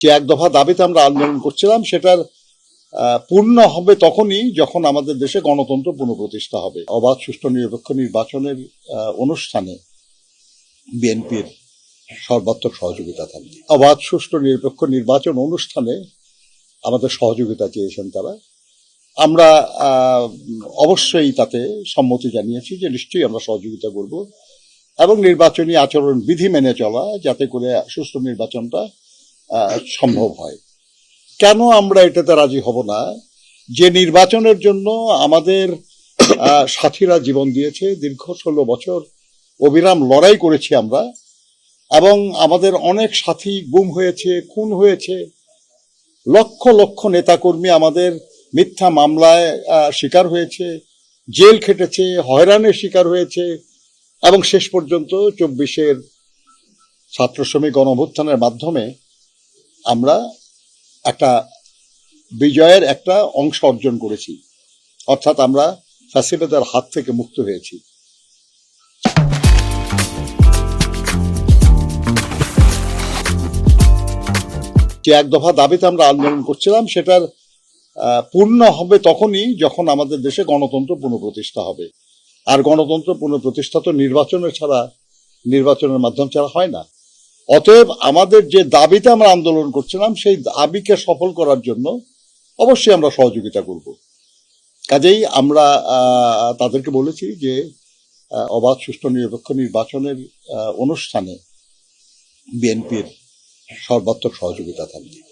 যে এক দফা দাবিতে আমরা আন্দোলন করছিলাম, সেটার পূর্ণ হবে তখনই যখন আমাদের দেশে গণতন্ত্র পুনঃপ্রতিষ্ঠা হবে। অবাধ, সুষ্ঠু, নিরপেক্ষ নির্বাচনের অনুষ্ঠানে বিএনপির সর্বাত্মক সহযোগিতা থাকবে। অবাধ, সুষ্ঠু, নিরপেক্ষ নির্বাচন অনুষ্ঠানে আমাদের সহযোগিতা চেয়েছেন তারা। আমরা অবশ্যই তাতে সম্মতি জানিয়েছি যে নিশ্চয়ই আমরা সহযোগিতা করব এবং নির্বাচনী আচরণ বিধি মেনে চলা, যাতে করে সুষ্ঠু নির্বাচনটা সম্ভব হয়। কেন আমরা এটাতে রাজি হব না? যে নির্বাচনের জন্য আমাদের সাথীরা জীবন দিয়েছে, দীর্ঘ ষোলো বছর অবিরাম লড়াই করেছি আমরা, এবং আমাদের অনেক সাথী গুম হয়েছে, খুন হয়েছে। লক্ষ লক্ষ নেতাকর্মী আমাদের মিথ্যা মামলায় শিকার হয়েছে, জেল খেটেছে, হয়রানের শিকার হয়েছে, এবং শেষ পর্যন্ত চব্বিশের ছাত্র শ্রমিক গণঅভ্যুত্থানের মাধ্যমে আমরা একটা বিজয়ের একটা অংশ অর্জন করেছি। অর্থাৎ আমরা ফ্যাসিলিটার হাত থেকে মুক্ত হয়েছি। যে এক দফা দাবিতে আমরা আন্দোলন করছিলাম, সেটার পূর্ণ হবে তখনই যখন আমাদের দেশে গণতন্ত্র পুনঃপ্রতিষ্ঠা হবে। আর গণতন্ত্র পুনঃপ্রতিষ্ঠা তো নির্বাচনের ছাড়া, নির্বাচনের মাধ্যম ছাড়া হয় না। অতএব আমাদের যে দাবিতে আমরা আন্দোলন করছিলাম, সেই দাবিকে সফল করার জন্য অবশ্যই আমরা সহযোগিতা করব। কাজেই আমরা তাদেরকে বলেছি যে অবাধ, সুষ্ঠু, নিরপেক্ষ নির্বাচনের অনুষ্ঠানে বিএনপির সর্বাত্মক সহযোগিতা থাকবে।